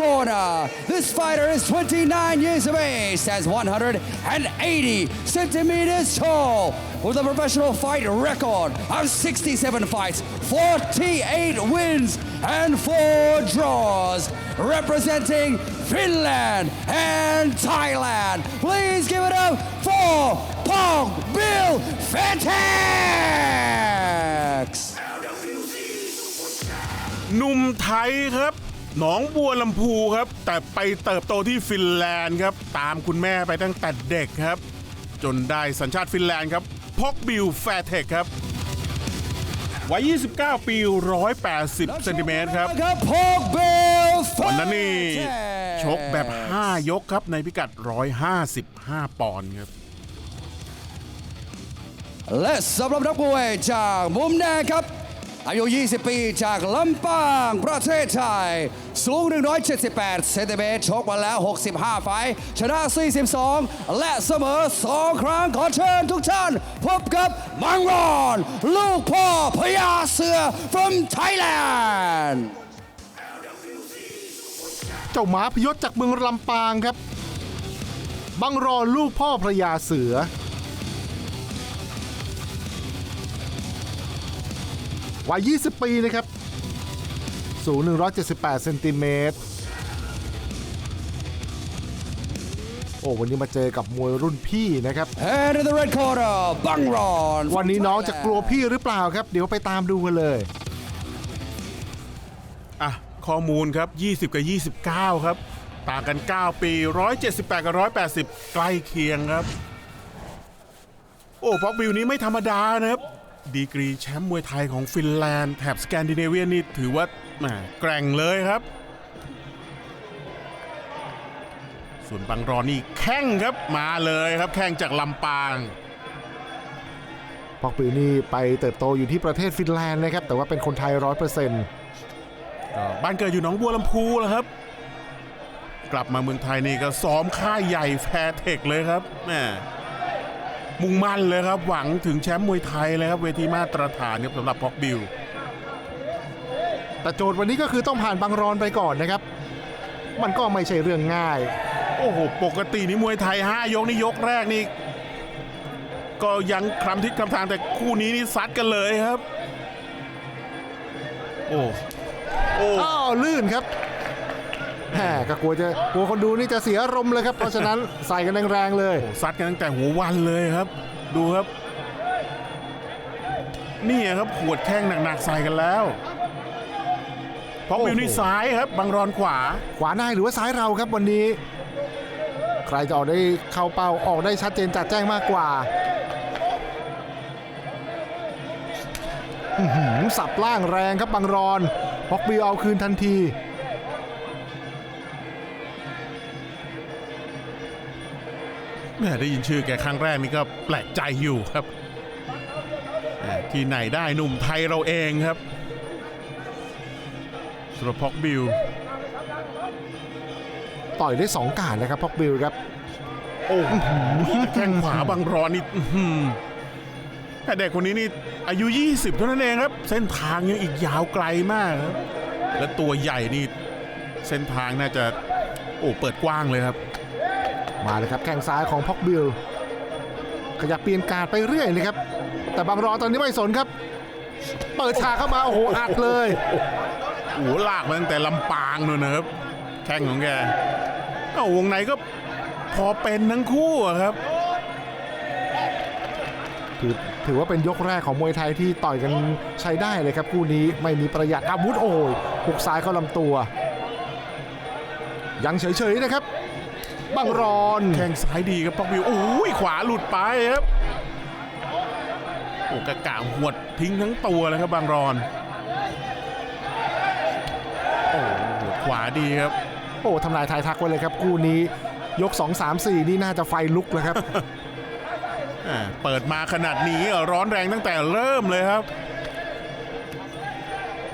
corner. This fighter is 29 years of age, stands 180 centimeters tall, with a professional fight record of 67 fights, 48 wins, and 4 draws. Representing Finland and Thailand. Please give it up for Pong Bill Fantax! หนุ่มไทยครับ หนองบัวลำพูครับ แต่ไปเติบโตที่ฟินแลนด์ครับ ตามคุณแม่ไปตั้งแต่เด็กครับ จนได้สัญชาติฟินแลนด์ครับพอกบิลแฟร์เทคครับวัย 29 ปี 180 เซนติเมตรครับ Pong Bill วันนั้นนี่ชกแบบ 5 ยกครับในพิกัด 155 ปอนด์ครับและสำหรับนักมวยจากมุมแดงครับ อายุ 20 ปีจากลำปางประเทศไทย สูง 178 เซนติเมตรชกมาแล้ว 65 ไฟท์ชนะ 42 และเสมอ 2 ครั้งขอเชิญทุกท่าน พบกับมังรอน ลูกพ่อพญาเสือ from Thailand เจ้าหมาพยศจากเมืองลำปางครับ บังรอลูกพ่อพระยาเสือ วัย 20 ปีนะครับ สูง 178 เซนติเมตร โอ้วันนี้มาเจอกับมวยรุ่นพี่นะครับ and in the red corner บังรอนวันนี้น้องจะกลัวพี่หรือเปล่าครับ เดี๋ยวไปตามดูกันเลย อะ ข้อมูลครับ 20 กับ 29 ครับ ต่างกัน 9 ปี 178 กับ 180 ใกล้เคียงครับ โอ้พ็อกบิลนี้ไม่ธรรมดานะครับ ดีกรีแชมป์มวยไทยของฟินแลนด์แถบสแกนดิเนเวียนี่ถือว่าแหมแกร่งเลยครับ ส่วนบังรอนนี่แข้งครับมาเลยครับแข้งจากลำปางพอกปิวนี่ไปเติบโตอยู่ที่ประเทศฟินแลนด์นะครับ แต่ว่าเป็นคนไทยร้อยเปอร์เซ็นต์ก็บ้านเกิดอยู่หนองบัวลำพูแหล้วครับ กลับมาเมืองไทยนี่ก็ซ้อมค่ายใหญ่แฟร์เทคเลยครับแหม่ มุ่งมั่นเลยครับหวังถึงแชมป์มวยไทยเลยครับเวทีมาตรฐานครับสำหรับพ็อกบิลแต่โจทย์วันนี้ก็คือต้องผ่านบางรอนไปก่อนนะครับ มันก็ไม่ใช่เรื่องง่าย โอ้โหปกตินี่มวยไทย 5 ยกนี่ยกแรกนี่ก็ยังคลำทิศคลำทางแต่คู่นี้นี่ซัดกันเลยครับ โอ้โอ้อ้าวลื่นครับ แหมก็กลัวจะกลัวคนดูนี่จะเสียอารมณ์เลยครับ เพราะฉะนั้นใส่กันแรงๆเลย โอ้ซัดกันตั้งแต่หัววันเลยครับ ดูครับ นี่ครับขวดแข้งหนักๆใส่กันแล้วพ็อกบิลนี่โอ้โหซ้ายครับ บังรอนขวา ขวานายหรือว่าซ้ายเราครับวันนี้ ใครจะออกได้เข้าเป้าออกได้ชัดเจนจัดแจ้งมากกว่าอื้อหือสับล่างแรงครับบางรอนพอกบิวเอาคืนทันที แม่ได้ยินชื่อแกครั้งแรกนี่ก็แปลกใจอยู่ครับแหม่ที่ไหนได้หนุ่มไทยเราเองครับสำหรับพ็อกบิลต่อยได้สองการนะครับพอกบิวครับ โอ้โหแข้งขวาบังรอนนี่อื้อหือแต่เด็กคนนี้นี่อายุ 20 เท่านั้นเองครับ เส้นทางยังอีกยาวไกลมากครับ และตัวใหญ่นี่ เส้นทางน่าจะ โอ้เปิดกว้างเลยครับ มาเลยครับแข้งซ้ายของพ็อกบิลขยับเปลี่ยนการดไปเรื่อยเลยครับ แต่บางรอตอนนี้ไม่สนครับ เปิดฉากเข้ามาโอ้โหอัดเลยโอ้โหลากมาตั้งแต่ลำปางนู่นนะครับแข้งของแกเอ้าวงในก็พอเป็นทั้งคู่อะครับถือถือว่าเป็นยกแรกของมวยไทยที่ต่อยกันใช้ได้เลยครับคู่นี้ไม่มีประหยัดอาวุธโอ้ยหุกซ้ายเข้าลำตัว ยังเฉยๆนะครับ บังรอนแข้งซ้ายดีครับพ็อกบิวโอ้ยขวาหลุดไปครับโอ้กระกะหวดทิ้งทั้งตัวเลยครับบางรอนโอ้โหขวาดีครับโอ้ทำลายทายทักไว้เลยครับคู่นี้ยก 2 3 4 นี่น่าจะไฟลุกแล้วครับอ่าเปิดมาขนาดนี้ร้อนแรงตั้งแต่เริ่มเลยครับ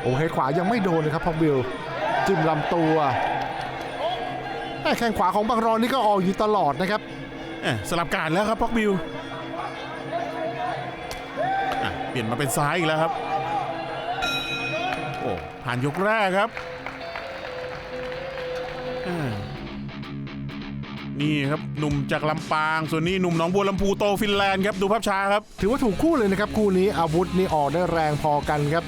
โอ้เฮดขวายังไม่โดนเลยครับพ็อกบิลจิ้มลำตัว แต่แข้งขวาของบังรอนนี่ก็ออกอยู่ตลอดนะครับเอ๊ะสลับการแล้วครับพ็อกบิวอะเปลี่ยนมาเป็นซ้ายอีกแล้วครับโอ้ผ่านยกแรกครับอ่านี่ครับหนุ่มจากลำปาง ส่วนนี้หนุ่มหนองบัวลำพูโตฟินแลนด์ครับดูภาพช้าครับ ถือว่าถูกคู่เลยนะครับคู่นี้อาวุธนี่ออกได้แรงพอกันครับ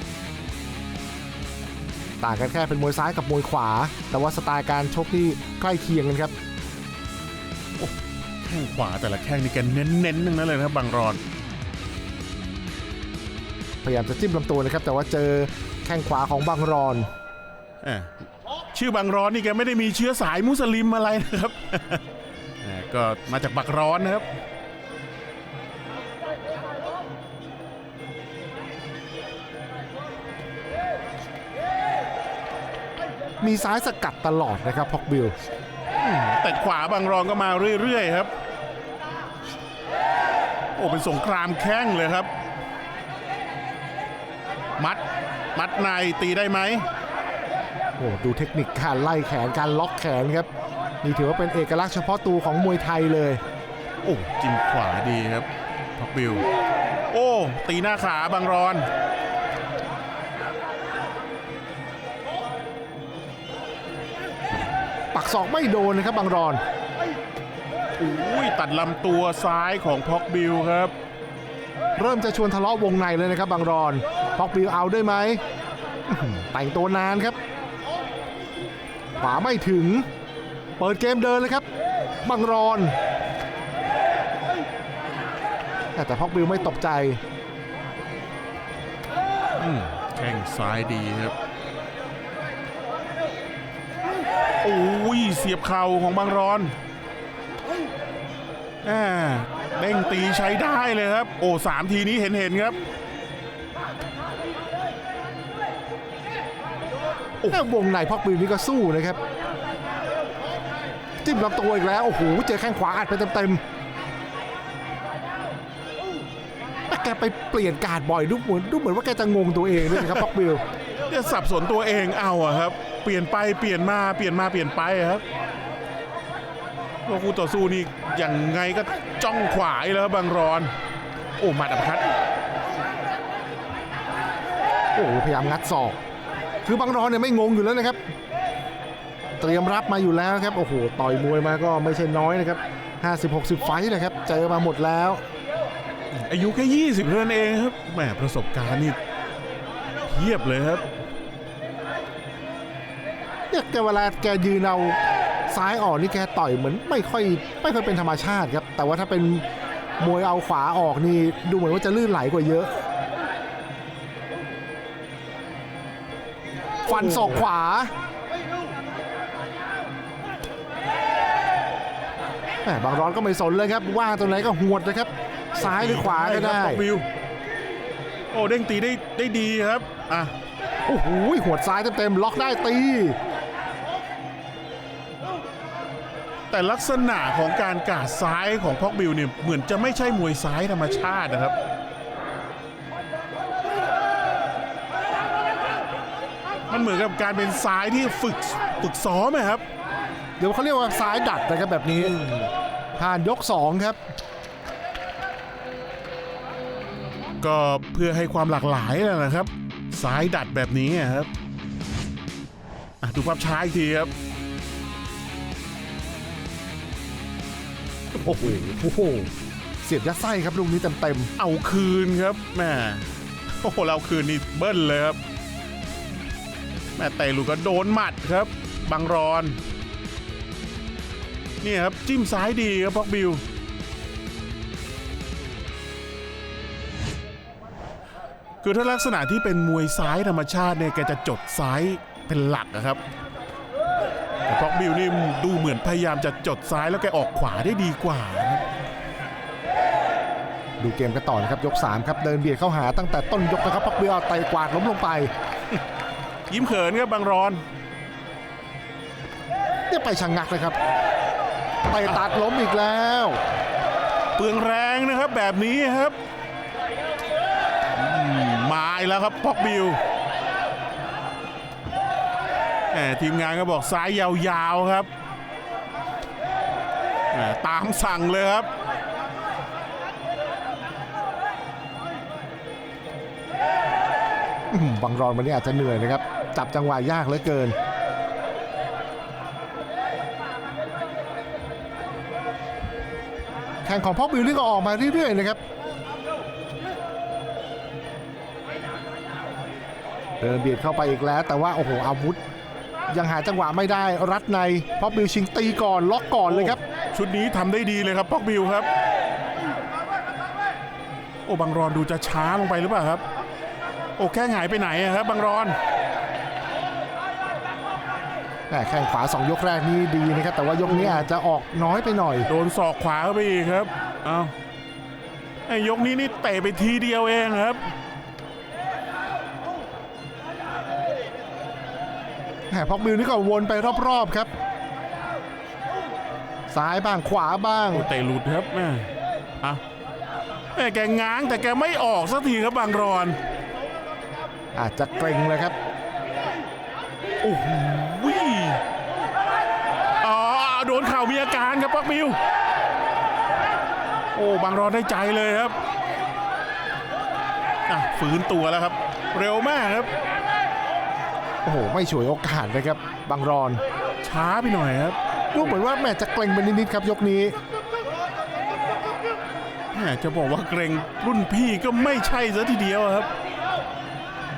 ต่างกันแค่เป็นมวยซ้ายกับมวยขวา แต่ว่าสไตล์การชกนี่ใกล้เคียงกันครับแข้งขวาแต่ละแข้งนี่แกเน้นๆทั้งนั้นเลยนะครับบางรอน พยายามจะจิ้มลำตัวนะครับ แต่ว่าเจอแข้งขวาของบังรอนอะชื่อบางร้อนนี่แกไม่ได้มีเชื้อสายมุสลิมอะไรนะครับอะก็มาจากบักร้อนนะครับ มีซ้ายสกัดตลอดนะครับพอกบิลแต่ขวาบางรองก็มาเรื่อยๆครับ โอ้เป็นสงครามแข้งเลยครับ มัดมัดในตีได้ไหมโอ้ดูเทคนิคการไล่แขนการล็อกแขนครับ นี่ถือว่าเป็นเอกลักษณ์เฉพาะตัวของมวยไทยเลย โอ้จิ้มขวาดีครับพักบิว โอ้ ตีหน้าขาบางรอน ปักศอกไม่โดนนะครับบังรอนอุ้ยตัดลำตัวซ้ายของพ็อกบิวครับ เริ่มจะชวนทะเลาะวงในเลยนะครับบังรอนพอกบิลเอาได้ไหมอื้อหือแต่งตัวนานครับ ขวาไม่ถึง เปิดเกมเดินเลยครับ บังรอน แต่แต่พอกบิลไม่ตกใจอืมแข้งซ้ายดีครับ เสียบเข่าของบางรอนแหม่เด้งตีใช้ได้เลยครับ โอ้สามทีนี้เห็นเห็นๆครับแม่วงในพอกบิลนี่ก็สู้นะครับ จิ้มลำตัวอีกแล้ว โอ้โห เจอแข้งขวาอัดไปเต็มๆแต่แกไปเปลี่ยนการดบ่อยดูเหมือนดูเหมือนว่าแกจะงงตัวเองด้วยนะครับพอกบิลจะสับสนตัวเองเอาอะครับ เปลี่ยนไปเปลี่ยนมาเปลี่ยนมาเปลี่ยนไปอะครับว่าคู่ต่อสู้นี่ยังไงก็จ้องขวายแล้วครับบางรอน โอ้หมัดอัปคัดโอ้โหพยายามงัดศอก คือบางรอนเนี่ยไม่งงอยู่แล้วนะครับ เตรียมรับมาอยู่แล้วครับโอ้โหต่อยมวยมาก็ไม่ใช่น้อยนะครับ50-60 ไฟต์นะครับเจอมาหมดแล้ว อายุแค่20เท่านั้นเองครับแหมประสบการณ์นี่เทียบเลยครับ เนี่ยแกเวลาแกยืนเอาซ้ายออกนี่แกต่อยเหมือนไม่ค่อยไม่ค่อยเป็นธรรมชาติครับ แต่ว่าถ้าเป็นมวยเอาขวาออกนี่ดูเหมือนว่าจะลื่นไหลกว่าเยอะ ฟันศอกขวาแหมบางร้อนก็ไม่สนเลยครับ ว่างตรงไหนก็หวดนะครับ ซ้ายหรือขวาก็ได้ครับวิวโอ้เด้งตีได้ได้ดีครับอะโอ้โหหวดซ้ายเต็มๆล็อกได้ตี แต่ลักษณะของการกาดซ้ายของพ็อกบิวเนี่ยเหมือนจะไม่ใช่มวยซ้ายธรรมชาตินะครับ มันเหมือนกับการเป็นซ้ายที่ฝึกฝึกซ้อมอะครับ เดี๋ยวเขาเรียกว่าซ้ายดัดนะครับแบบนี้ ผ่านยก 2 ครับ ก็เพื่อให้ความหลากหลายนั่นแหละครับ ซ้ายดัดแบบนี้อะครับอะดูภาพช้าอีกทีครับ โอ้โหโอ้โหเสียบยัดไส้ครับลูกนี้เต็มเอาคืนครับแม่โอ้โหเราคืนนี่เบิ้ลเลยครับแม่เตะลูกก็โดนหมัดครับ บังรอนนี่ครับจิ้มซ้ายดีครับพ็อกบิวคือถ้าลักษณะที่เป็นมวยซ้ายธรรมชาติเนี่ยแกจะจดซ้ายเป็นหลักนะครับ แต่พ็อกบิวนี่ดูเหมือนพยายามจะจดซ้ายแล้วแกออกขวาได้ดีกว่านะๆดูเกมกันต่อนะครับยก 3 ครับเดินเบียดเข้าหาตั้งแต่ต้นยกนะครับพักเบียร์ไต่กวาดล้มลงไป ยิ้มเขินครับบางรอนเนี่ยไปชะงงักเลยครับไต่ตัดล้มอีกแล้ว เปลืองแรงนะครับแบบนี้ครับอืมมาอีกแล้วครับพ็อกบิวแหม ทีมงานก็บอกซ้ายยาวๆครับ ตามสั่งเลยครับบังรอนวันนี้อาจจะเหนื่อยนะครับ จับจังหวะยากเหลือเกิน แข่งของพ่อบิลนี่ก็ออกมาเรื่อยๆนะครับ เดินเบียดเข้าไปอีกแล้ว แต่ว่า โอ้โหอาวุธ ยังหาจังหวะไม่ได้รัดในพ็อกบิลชิงตีก่อนล็อกก่อนเลยครับ ชุดนี้ทำได้ดีเลยครับพ็อกบิวครับ โอ้บางรอนดูจะช้าลงไปหรือเปล่าครับ โอ้แค่หงายไปไหนอะครับบางรอน แหม่แข้งขวา 2 ยกแรกนี่ดีนะครับ แต่ว่ายกนี้อาจจะออกน้อยไปหน่อย โดนศอกขวาเข้าไปอีกครับ เอาไอ้ยกนี้นี่เตะไปทีเดียวเองครับ แหมพ็อกบิลนี่ก็วนไปรอบๆครับ ซ้ายบ้างขวาบ้างโอ้เตะหลุดครับแม่อะแม่แกง้างแต่แกไม่ออกสักทีครับบางรอน อาจจะเกรงเลยครับโอ้โหอ๋อโดนเข่ามีอาการครับปักมิว โอ้บางรอนได้ใจเลยครับอะฝืนตัวแล้วครับ เร็วมากครับ โอ้โห ไม่ฉวยโอกาสนะครับบางรอน ช้าไปหน่อยครับดูเหมือนว่าแม่จะเกรงไปนิดๆครับยกนี้แหมจะบอกว่าเกรงรุ่นพี่ก็ไม่ใช่ซะทีเดียวครับ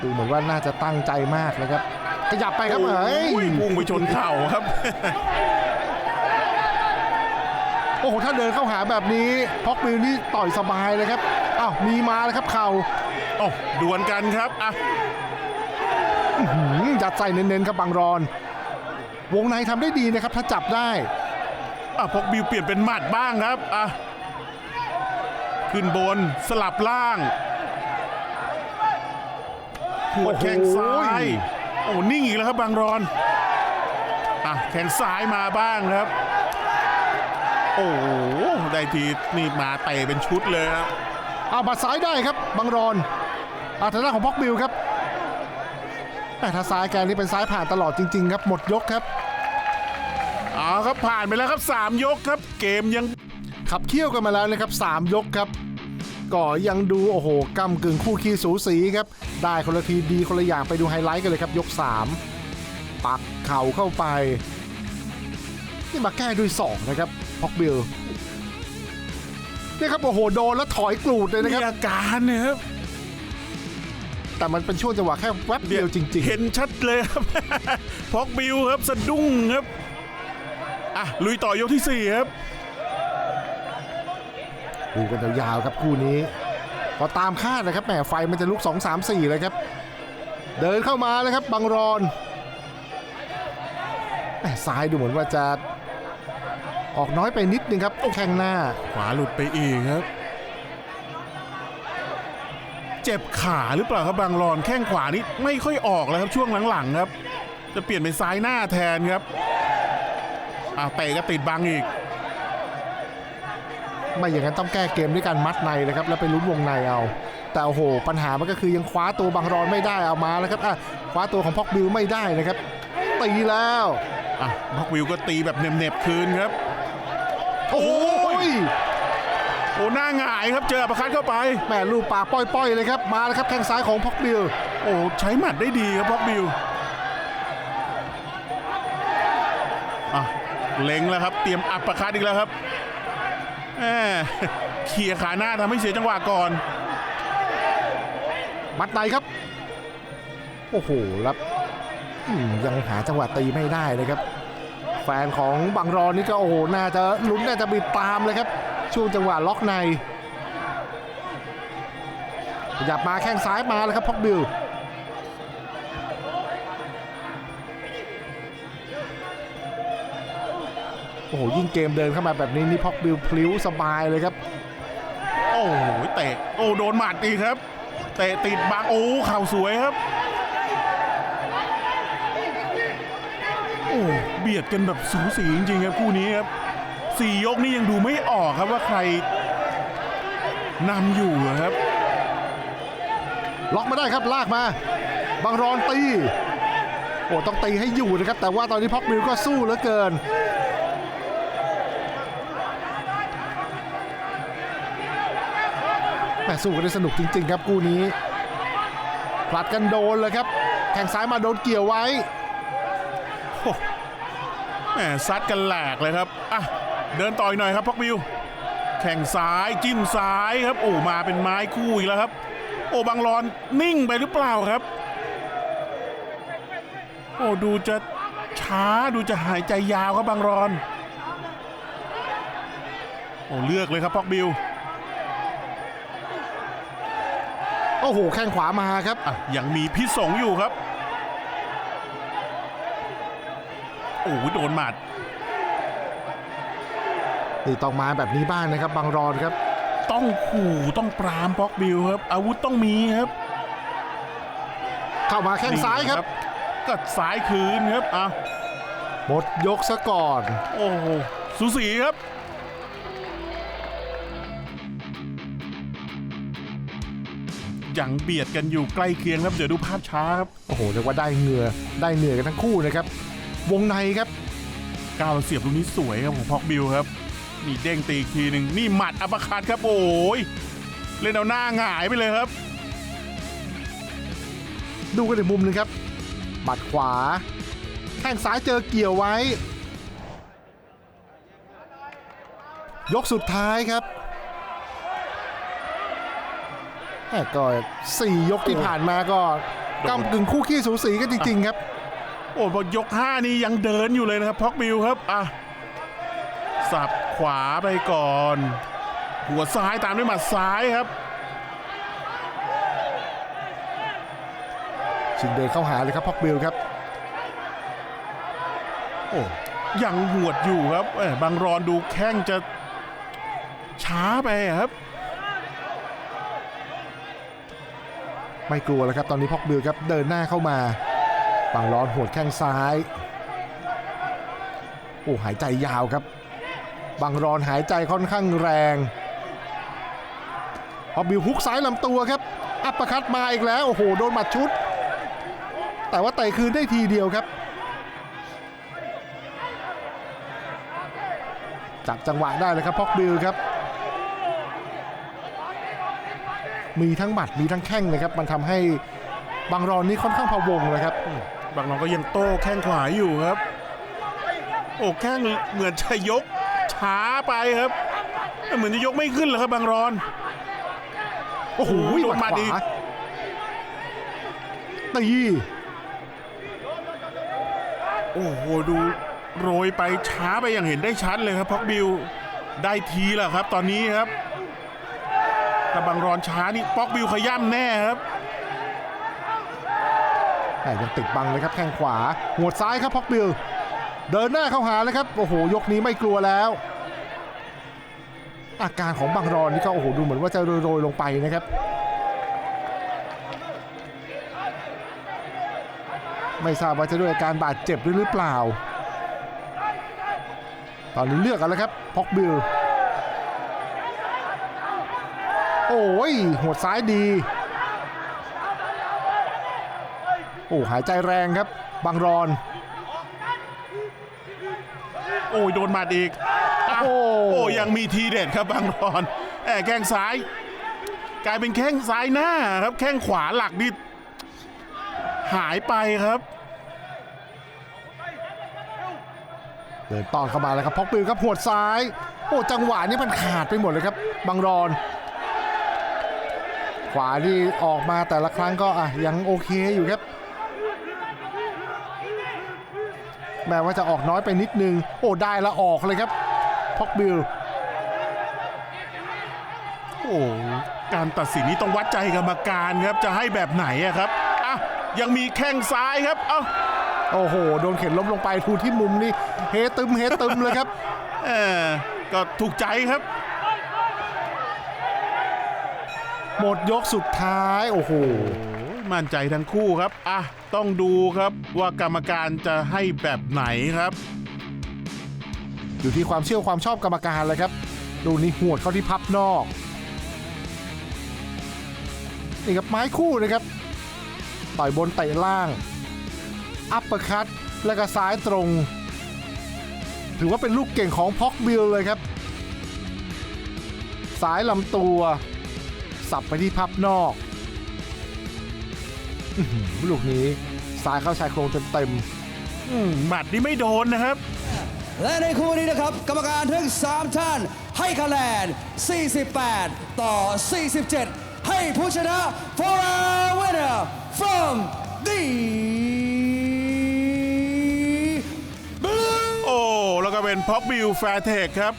ดูเหมือนว่าน่าจะตั้งใจมากนะครับขยับไปครับเอ้ยโอ้พุ่งไปชนเข่าครับ โอ้โหถ้าเดินเข้าหาแบบนี้พ็อกบิลนี่ต่อยสบายเลยครับอ้าวมีมาแล้วครับเข่าโอ้ดวลกันครับอะหืม ยัดใส่เน้นๆครับบางรอน วงในทำได้ดีนะครับ ถ้าจับได้อะพกบิวเปลี่ยนเป็นหมัดบ้างครับอะขึ้นบนสลับล่างหัวดแข้งซ้ายโอ้นิ่งอีกแล้วครับบางรอนอะแข้งซ้ายมาบ้างครับ โอ้โหได้ทีนี่มาเตะเป็นชุดเลยครับเอาบัดซ้ายได้ครับบางรอนอาทางด้านของพ็อกบิลครับ แต่ถ้าซ้ายแกนี่เป็นซ้ายผ่านตลอดจริง ๆ ครับ หมดยกครับเอาครับผ่านไปแล้วครับสามยกครับ เกมยังขับเคี่ยวกันมาแล้วนะครับ 3 ยกครับก็ยังดูโอ้โหกำกึ่งคู่ขี้สูสีครับ ได้คนละทีดีคนละอย่างไปดูไฮไลท์กันเลยครับ ยก 3 ปักเข่าเข้าไป นี่มาแก้ด้วยศอกนะครับพ็อกบิลนี่ครับโอ้โหโดนแล้วถอยกรูดเลยนะมีครับอาการเนี่ยครับ แต่มันเป็นช่วงจังหวะแค่แวบเดียวจริงเห็นชัดเลยครับ พอกบิวครับสะดุ้งครับ อะ ลุยต่อยกที่สี่ครับๆดูกันยาวๆครับคู่นี้ก็ตามคาดนะครับแหมไฟมันจะลุก 2 3 4 เลยครับ เดินเข้ามาเลยครับบังรอนแหม่ซ้ายดูเหมือนว่าจะออกน้อยไปนิดนึงครับแข้งหน้า ขวาหลุดไปอีกครับ เจ็บขาหรือเปล่าครับบางรอนแข้งขวานี่ไม่ค่อยออกแล้วครับช่วงหลังๆครับ จะเปลี่ยนเป็นซ้ายหน้าแทนครับอะเตะก็ติดบังอีก ไม่อย่างนั้นต้องแก้เกมด้วยการมัดในนะครับ แล้วไปลุ้นวงในเอา แต่โอ้โห ปัญหามันก็คือยังคว้าตัวบังรอนไม่ได้เอามาแล้วครับอะคว้าตัวของพ็อกบิลไม่ได้นะครับตีแล้วอะพอกวิวก็ตีแบบเหน็บๆคืนครับ โอ้ย โอ้หน้าหงายครับเจออัปเปอร์คัดเข้าไปแหม่ลูกปากป้อยๆเลยครับมาแล้วครับแข้งซ้ายของพ็อกบิลโอ้ใช้หมัดได้ดีครับพอกบิวอะเล็งแล้วครับ เตรียมอัปเปอร์คัดอีกแล้วครับแหมเขี่ยขาหน้าทำให้เสียจังหวะก่อนมัดในครับ โอ้โหแล้วอืมยังหาจังหวะตีไม่ได้เลยครับ แฟนของบังรอนนี่ก็โอ้โหน่าจะลุ้นน่าจะบิดตามเลยครับ ช่วงจังหวะล็อกในขยับมาแข้งซ้ายมาแล้วครับพ็อกบิลโอ้โหยิ่งเกมเดินเข้ามาแบบนี้นี่พ็อกบิลพลิ้วสบายเลยครับ โอ้โหเตะโอ้โดนหมัดอีกครับ เตะติดบังโอ้เข่าสวยครับโอ้เบียดกันแบบสูสีจริงๆครับคู่นี้ครับ สี่ยกนี่ยังดูไม่ออกครับว่าใครนำอยู่อะครับ ล็อกมาได้ครับลากมาบางรอนตีโอ้ต้องตีให้อยู่นะครับ แต่ว่าตอนนี้พ็อกมิลก็สู้เหลือเกินแหม่สู้กันได้สนุกจริง ๆ ครับคู่นี้ผลัดกันโดนเลยครับแข่งซ้ายมาโดนเกี่ยวไว้แหมซัดกันแหลกเลยครับอะ เดินต่อยหน่อยครับพอกวิว แข่งซ้ายจิ้มซ้ายครับ โอ้มาเป็นไม้คู่อีกแล้วครับ โอ้บางรอนนิ่งไปหรือเปล่าครับ โอ้ดูจะช้าดูจะหายใจยาวครับบางรอน โอ้เลือกเลยครับพ็อกบิลโอ้โหแข้งขวามาครับอะยังมีพิษสงอยู่ครับ โอ้โหโดนหมัด นี่ต้องมาแบบนี้บ้างนะครับบางรอนครับ ต้องขู่ต้องปรามพ็อกบิลครับ อาวุธต้องมีครับ เข้ามาแข้งซ้ายครับ ก็ซ้ายคืนครับอะหมดยกซะก่อน โอ้โหสูสีครับยังเบียดกันอยู่ใกล้เคียงครับ เดี๋ยวดูภาพช้าครับ โอ้โหเรียกว่าได้เหงื่อได้เหนื่อยกันทั้งคู่นะครับ วงในครับก้าวเสียบลูกนี้สวยครับของพ็อกบิลครับ นี่เด้งตีอีกทีหนึ่งนี่หมัดอัปเปอร์คัตครับโอ้ยเล่นเอาหน้าหงายไปเลยครับ ดูกันในมุมหนึงครับบัดขวา แข้งซ้ายเจอเกี่ยวไว้ ยกสุดท้ายครับแหม่ก็สี่ยกที่ผ่านมาก็กำกึ่งคู่ขี้สูสีกันจริงๆครับ โอ้พอยกห้านี่ยังเดินอยู่เลยนะครับพ็อกบิลครับ อะ สับ ขวาไปก่อน หัวซ้ายตามด้วยหมัดซ้ายครับ ชิงเดินเข้าหาเลยครับพ็อกบิลครับ โอ้ยังหวดอยู่ครับเอ้ยบางรอนดูแข้งจะช้าไปอะครับ ไม่กลัวแล้วครับ ตอนนี้พ็อกบิลครับเดินหน้าเข้ามาบังร้อนหัวดแข้งซ้าย โอ้หายใจยาวครับ บังรอนหายใจค่อนข้างแรงพอบิลฮุกซ้ายลำตัวครับ อัปปร์คัตมาอีกแล้ว โอ้โห โดนหมัดชุด แต่ว่าไต่คืนได้ทีเดียวครับ จับจังหวะได้เลยครับพ็อกบิลครับ มีทั้งหมัดมีทั้งแข้งเลยครับ มันทำให้บางรอนนี่ค่อนข้างพะวงเลยครับ บางรอนก็ยังโต้แข้งขวาอยู่ครับ โอ้แข้งเหมือนจะยก ช้าไปครับ เหมือนจะยกไม่ขึ้นเลยครับบางรอน โอ้โหโอ้โหโดนหหมัมัดดขอีกวาตีโอ้โหดูโรยไปช้าไปอย่างเห็นได้ชัดเลยครับพ็อกบิลได้ทีแล้วครับ ตอนนี้ครับถ้าบางรอนช้านี่พ็อกบิลขย่ำแน่ครับแหม่ยังติดบังเลยครับแข้งขวาหัวดซ้ายครับพ็อกบิลเดินหน้าเข้าหาเลยครับ โอ้โห ยกนี้ไม่กลัวแล้ว อาการของบังรอนนี่ก็โอ้โหดูเหมือนว่าจะโรยๆลงไปนะครับ ไม่ทราบว่าจะด้วยอาการบาดเจ็บหรือเปล่า ตอนนี้เลือกกันแล้วครับพ็อกบิลโอ้ยหัวซ้ายดี โอ้หายใจแรงครับ บังรอน โอ้ยโดนหมัดอีก โอ้โอ้ยังมีทีเด็ดครับบางรอนแอบแข้งซ้าย กลายเป็นแข้งซ้ายหน้าครับ แข้งขวาหลักนี่หายไปครับเดินต้อนเข้ามาแล้วครับพ็อกบิลครับหัวดซ้าย โอ้จังหวะนี้มันขาดไปหมดเลยครับบังรอน ขวาที่ออกมาแต่ละครั้งก็อะยังโอเคอยู่ครับแม้ว่าจะออกน้อยไปนิดนึง โอ้ได้แล้วออกเลยครับพ็ อกบิลโอ้การตัดสินนี้ต้องวัดใจกรรมการครับจะให้แบบไหนอะครับอะยังมีแข้งซ้ายครับเอ้าโอ้โห โดนเข็นล้มลงไปทูที่มุมนี่เฮตึมเฮตึมเลยครับเออก็ถูกใจครับ หมดยกสุดท้ายโอ้โหมั่นใจทั้งคู่ครับอะต้องดูครับว่ากรรมการจะให้แบบไหนครับ อยู่ที่ความเชื่อความชอบกรรมการเลยครับดูนี่หวดเข้าที่พับนอกนี่ครับไม้คู่นะครับต่อยบนเตะล่าง อัปเปอร์คัตแล้วก็ซ้ายตรง ถือว่าเป็นลูกเก่งของพ็อกบิลเลยครับสายลำตัว สับไปที่พับนอกอลูกนี้ซ้ายเข้าชายโครงเต็มๆหมัดนี่ไม่โดนนะครับ และในคู่นี้นะครับ กรรมการทั้ง 3 ท่าน ให้คะแนน 48 ต่อ 47 ให้ผู้ชนะ for our winner from the blue โอ้แล้วก็เป็นพ็อกบิลแฟร์เทคครับ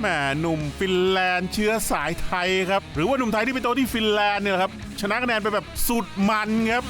แหมหนุ่มฟินแลนด์เชื้อสายไทยครับ หรือว่าหนุ่มไทยที่ไปโตที่ฟินแลนด์เนี่ยแหละครับ ชนะคะแนนไปแบบสุดมันครับ